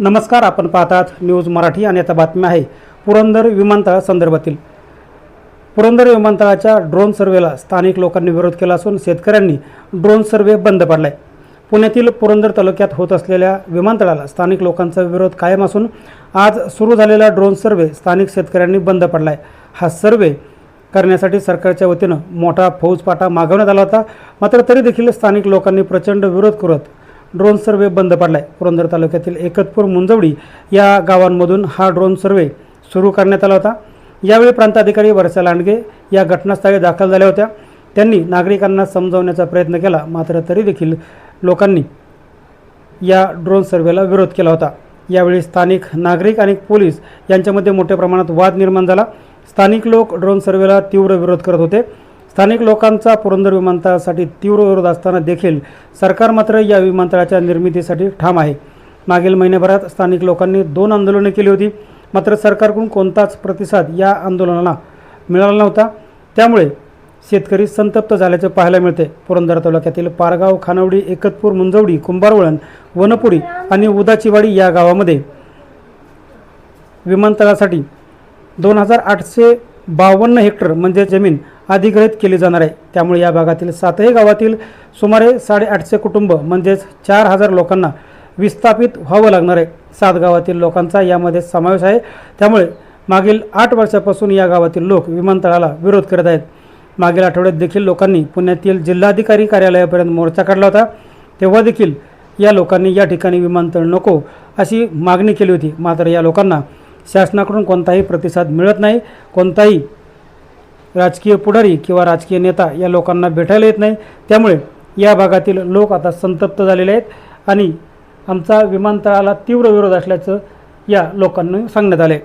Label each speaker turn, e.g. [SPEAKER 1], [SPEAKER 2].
[SPEAKER 1] नमस्कार आपण पाहतात न्यूज मराठी आणि आता बातम्या आहे पुरंदर विमानतळा संदर्भातील. पुरंदर विमानतळाच्या ड्रोन सर्वेला स्थानिक लोकांनी विरोध केला असून शेतकऱ्यांनी ड्रोन सर्वे बंद पाडलाय. पुण्यातील पुरंदर तालुक्यात होत असलेल्या विमानतळाला स्थानिक लोकांचा विरोध कायम असून आज सुरू झालेला ड्रोन सर्वे स्थानिक शेतकऱ्यांनी बंद पडलाय. हा सर्वे करण्यासाठी सरकारच्या वतीनं मोठा फौजपाटा मागवण्यात आला होता. मात्र तरी देखील स्थानिक लोकांनी प्रचंड विरोध करत ड्रोन सर्वे बंद पाडलाय. पुरंदर तालुक्यातील एकतपूर मुंजवडी या गावांमधून हा ड्रोन सर्वे सुरू करण्यात आला होता. यावेळी प्रांताधिकारी वर्षा लांडगे या घटनास्थळी दाखल झाल्या होत्या. त्यांनी नागरिकांना समजावण्याचा प्रयत्न केला मात्र तरी देखील लोकांनी या ड्रोन सर्वेला विरोध केला होता. यावेळी स्थानिक नागरिक आणि पोलीस यांच्यामध्ये मोठ्या प्रमाणात वाद निर्माण झाला. स्थानिक लोक ड्रोन सर्वेला तीव्र विरोध करत होते. स्थानिक लोकांचा पुरंदर विमानतळासाठी तीव्र विरोध असताना देखील सरकार मात्र या विमानतळाच्या निर्मितीसाठी ठाम आहे. मागील महिन्याभरात स्थानिक लोकांनी दोन आंदोलने केली होती. मात्र सरकारकडून कोणताच प्रतिसाद या आंदोलनाला मिळाला नव्हता. त्यामुळे शेतकरी संतप्त झाल्याचे पाहायला मिळते. पुरंदर तालुक्यातील पारगाव खानवडी एकतपूर मुंजवडी कुंभारवळण वनपुरी आणि उदाचीवाडी या गावामध्ये विमानतळासाठी दोन हजार आठशे बावन्न हेक्टर म्हणजे जमीन अधिग्रहित केली जाणार आहे. त्यामुळे या भागातील सातही गावातील सुमारे साडेआठशे कुटुंब म्हणजेच चार हजार लोकांना विस्थापित व्हावं लागणार आहे. सात गावातील लोकांचा यामध्ये समावेश आहे. त्यामुळे मागील आठ वर्षापासून या गावातील लोक विमानतळाला विरोध करत आहेत. मागील आठवड्यात देखील लोकांनी पुण्यातील जिल्हाधिकारी कार्यालयापर्यंत मोर्चा काढला होता. तेव्हा देखील या लोकांनी या ठिकाणी विमानतळ नको अशी मागणी केली होती. मात्र या लोकांना शासनाकडून कोणताही प्रतिसाद मिळत नाही. कोणताही राजकीय पुढारी किंवा राजकीय नेता या लोकांना भेटायला येत नाही. त्यामुळे या भागातील लोक आता संतप्त झालेले आहेत आणि आमचा विमानतळाला तीव्र विरोध असल्याचं या लोकांना सांगण्यात आले